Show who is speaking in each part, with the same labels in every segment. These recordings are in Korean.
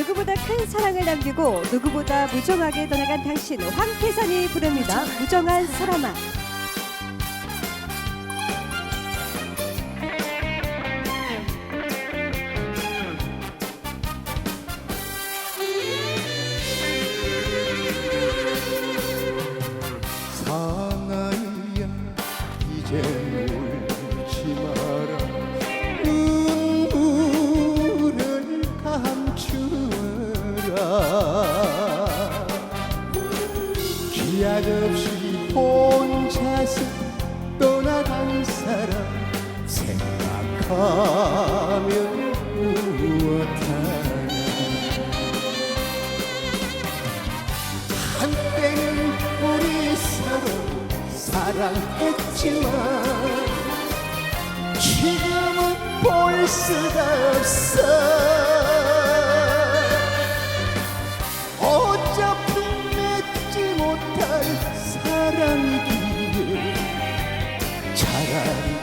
Speaker 1: 누구보다 큰 사랑을 남기고 누구보다 무정하게 떠나간 당신 황태선이 부릅니다. 무정한 사람아.
Speaker 2: 사나이야 이제 없이 혼자서 떠나간 사람 생각하면 무엇하나. 한때는 우리 서로 사랑했지만 지금은 볼 수가 없어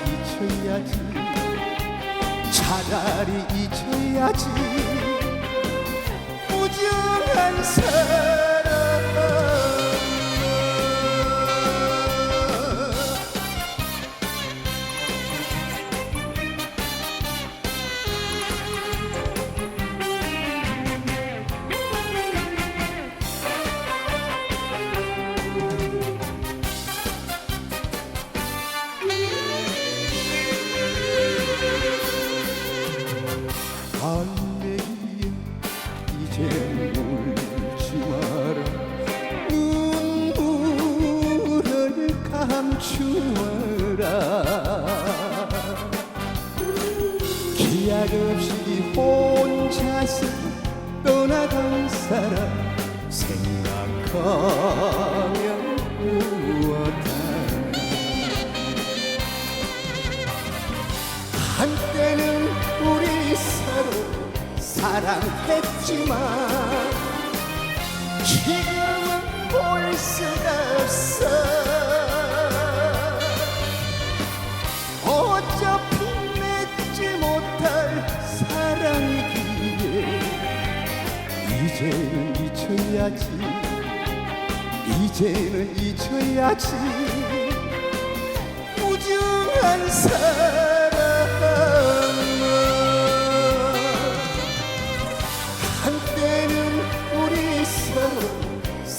Speaker 2: 잊혀야지. 차라리 잊혀야지. 무정한 사랑 안내야 이제 울지 마라. 눈물을 감추어라. 기약 없이 혼자서 떠나간 사람 생각하면 사랑했지만 지금은 볼 수가 없어. 어차피 맺지 못할 사랑이기에 이제는 잊혀야지. 이제는 잊혀야지. 무중한 사랑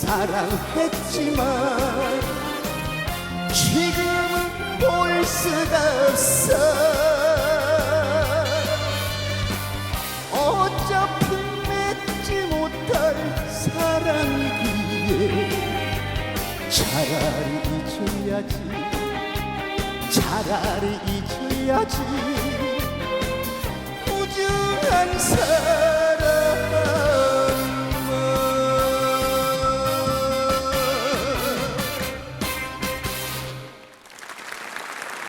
Speaker 2: 사랑했지만 지금은 볼 수가 없어. 어차피 맺지 못할 사랑이기에 차라리 잊어야지. 차라리 잊어야지